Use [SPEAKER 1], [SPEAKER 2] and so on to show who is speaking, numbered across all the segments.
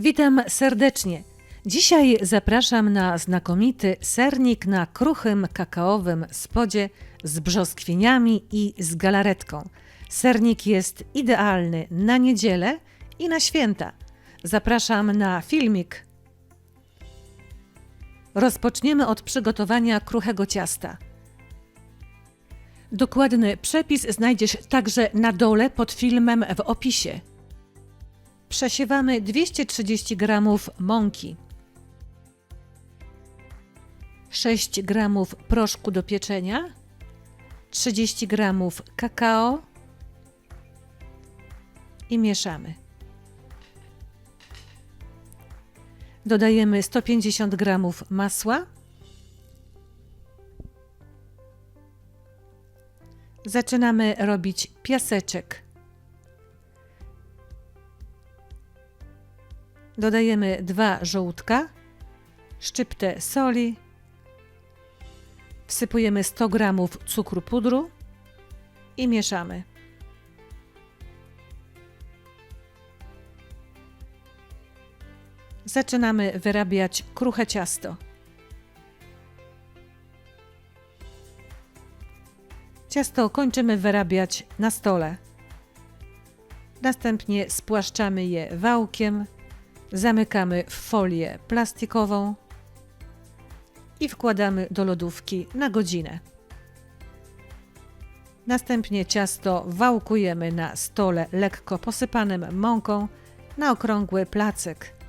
[SPEAKER 1] Witam serdecznie. Dzisiaj zapraszam na znakomity sernik na kruchym kakaowym spodzie z brzoskwiniami i z galaretką. Sernik jest idealny na niedzielę i na święta. Zapraszam na filmik. Rozpoczniemy od przygotowania kruchego ciasta. Dokładny przepis znajdziesz także na dole pod filmem w opisie. Przesiewamy 230 g mąki, 6 g proszku do pieczenia, 30 g kakao i mieszamy. Dodajemy 150 g masła. Zaczynamy robić piaseczek. Dodajemy dwa żołądka, szczyptę soli, wsypujemy 100 g cukru pudru i mieszamy. Zaczynamy wyrabiać kruche ciasto. Ciasto kończymy wyrabiać na stole. Następnie spłaszczamy je wałkiem, zamykamy w folię plastikową i wkładamy do lodówki na godzinę. Następnie ciasto wałkujemy na stole lekko posypanym mąką na okrągły placek.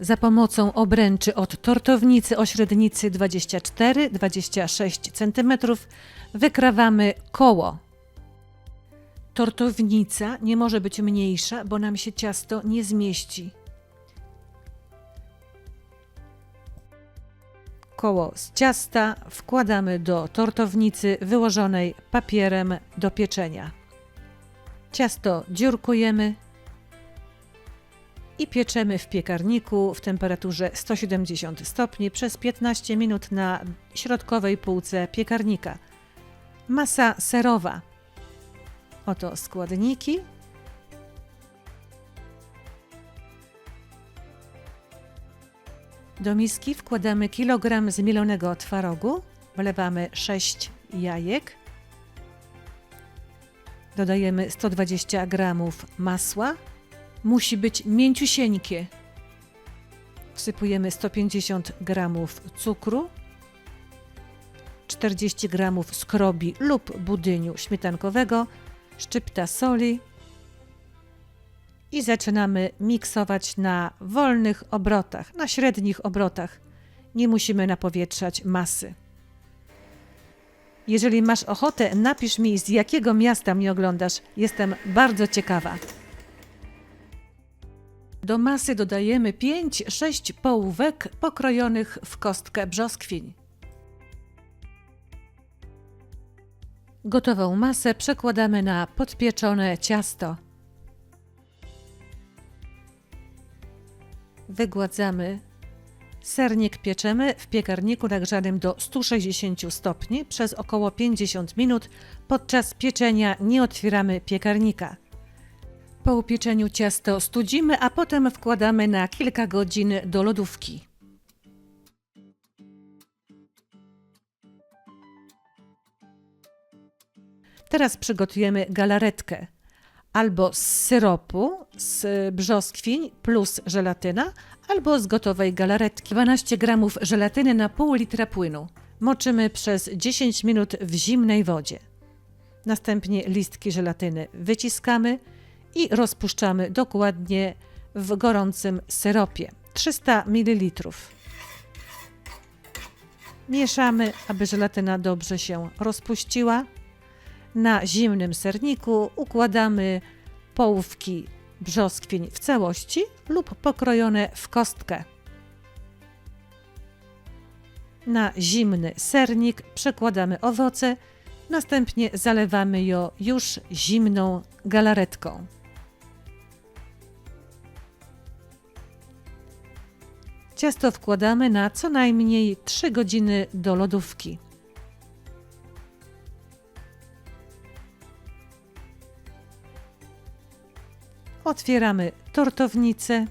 [SPEAKER 1] Za pomocą obręczy od tortownicy o średnicy 24-26 cm wykrawamy koło. Tortownica nie może być mniejsza, bo nam się ciasto nie zmieści. Koło z ciasta wkładamy do tortownicy wyłożonej papierem do pieczenia. Ciasto dziurkujemy i pieczemy w piekarniku w temperaturze 170 stopni przez 15 minut na środkowej półce piekarnika. Masa serowa. Oto składniki. Do miski wkładamy kilogram zmielonego twarogu, wlewamy 6 jajek, dodajemy 120 g masła, musi być mięciusieńkie. Wsypujemy 150 g cukru, 40 g skrobi lub budyniu śmietankowego, szczypta soli i zaczynamy miksować na wolnych obrotach, na średnich obrotach. Nie musimy napowietrzać masy. Jeżeli masz ochotę, napisz mi z jakiego miasta mnie oglądasz. Jestem bardzo ciekawa. Do masy dodajemy 5-6 połówek pokrojonych w kostkę brzoskwiń. Gotową masę przekładamy na podpieczone ciasto. Wygładzamy. Sernik pieczemy w piekarniku nagrzanym do 160 stopni przez około 50 minut. Podczas pieczenia nie otwieramy piekarnika. Po upieczeniu ciasto studzimy, a potem wkładamy na kilka godzin do lodówki. Teraz przygotujemy galaretkę albo z syropu, z brzoskwiń plus żelatyna, albo z gotowej galaretki. 12 g żelatyny na pół litra płynu. Moczymy przez 10 minut w zimnej wodzie. Następnie listki żelatyny wyciskamy i rozpuszczamy dokładnie w gorącym syropie 300 ml. Mieszamy, aby żelatyna dobrze się rozpuściła. Na zimnym serniku układamy połówki brzoskwiń w całości lub pokrojone w kostkę. Na zimny sernik przekładamy owoce, następnie zalewamy je już zimną galaretką. Ciasto wkładamy na co najmniej 3 godziny do lodówki. Otwieramy tortownicę.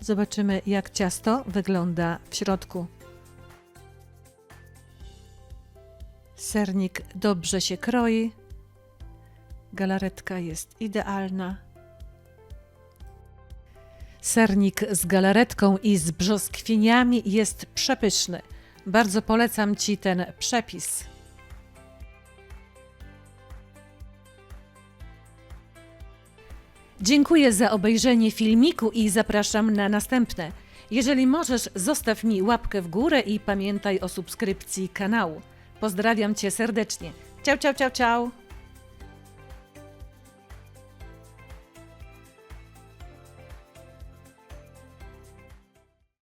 [SPEAKER 1] Zobaczymy, jak ciasto wygląda w środku. Sernik dobrze się kroi. Galaretka jest idealna. Sernik z galaretką i z brzoskwiniami jest przepyszny. Bardzo polecam Ci ten przepis. Dziękuję za obejrzenie filmiku i zapraszam na następne. Jeżeli możesz, zostaw mi łapkę w górę i pamiętaj o subskrypcji kanału. Pozdrawiam Cię serdecznie. Ciao, ciao, ciao, ciao.